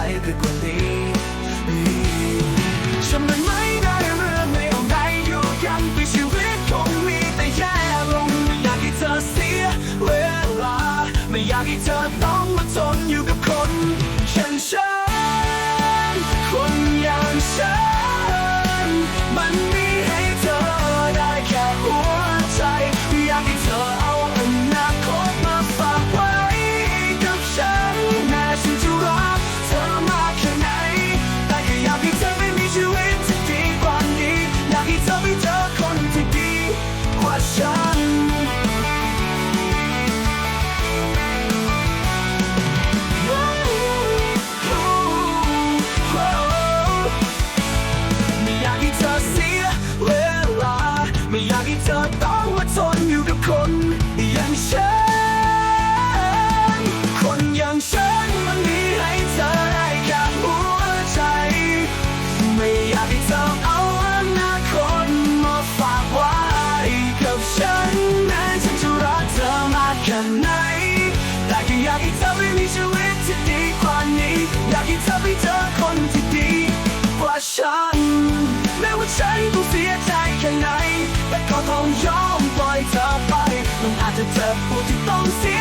ไม่ได้ไกลไปกว่านี้ฉันมันไม่ได้เรื่องไม่เอาไหนอยู่กันไปชีวิตคงมีแต่แย่ลงไม่อยากให้เธอเสียเวลา ไม่อยากให้เธอต้องมาทนอยู่กับคนเช่นฉัน ต้องมาทนอยู่กับคนอย่างฉัน คนอย่างฉันมันมีให้เธอได้แค่หัวใจ ไม่อยากให้เธอเอาอนาคตมาฝากไว้กับฉันแม้ฉันจะรักเธอมากแค่ไหนแต่ก็อยากให้เธอไม่มีชีวิตที่ดีกว่านี้ อยากให้เธอไปเจอคนที่ดีกว่าฉันแม้ว่าฉันต้องเสียใจ ต่ก็ต้องยอมปล่อยเธอไปมันอาจจะเจ็บปวดที่ต้องเสีย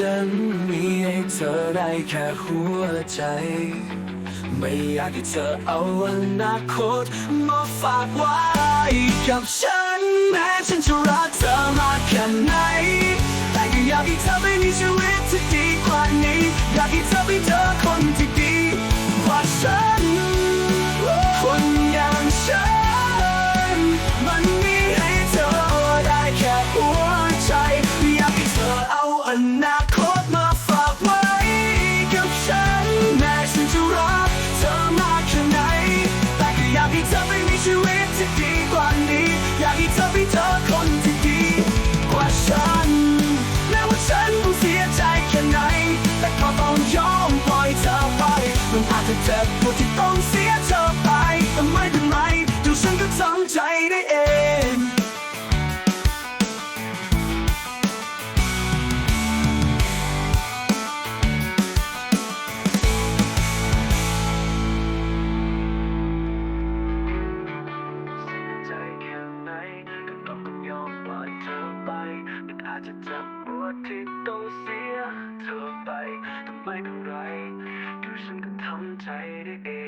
ฉันมีให้เธอได้แค่หัวใจ ไม่อยากให้เธอเอาอนาคตมาฝากไว้กับฉัน แม้ฉันจะรักเธอมากแค่ไหน แต่ก็อยากให้เธอไม่มีชีวิตที่ดีกว่านี้ อยากให้เธอไปเจอคน เจ็บปวดที่ต้องเสียเธอไปแต่ไม่เป็นไรเดี๋ยวฉันก็ทำใจได้เองใจแค่ไหนก็ต้องยอมปล่อยเธอไปมันอาจจะเจ็บปวดที่ต้องเสียเธอไปแต่ไม่เป็นไร เ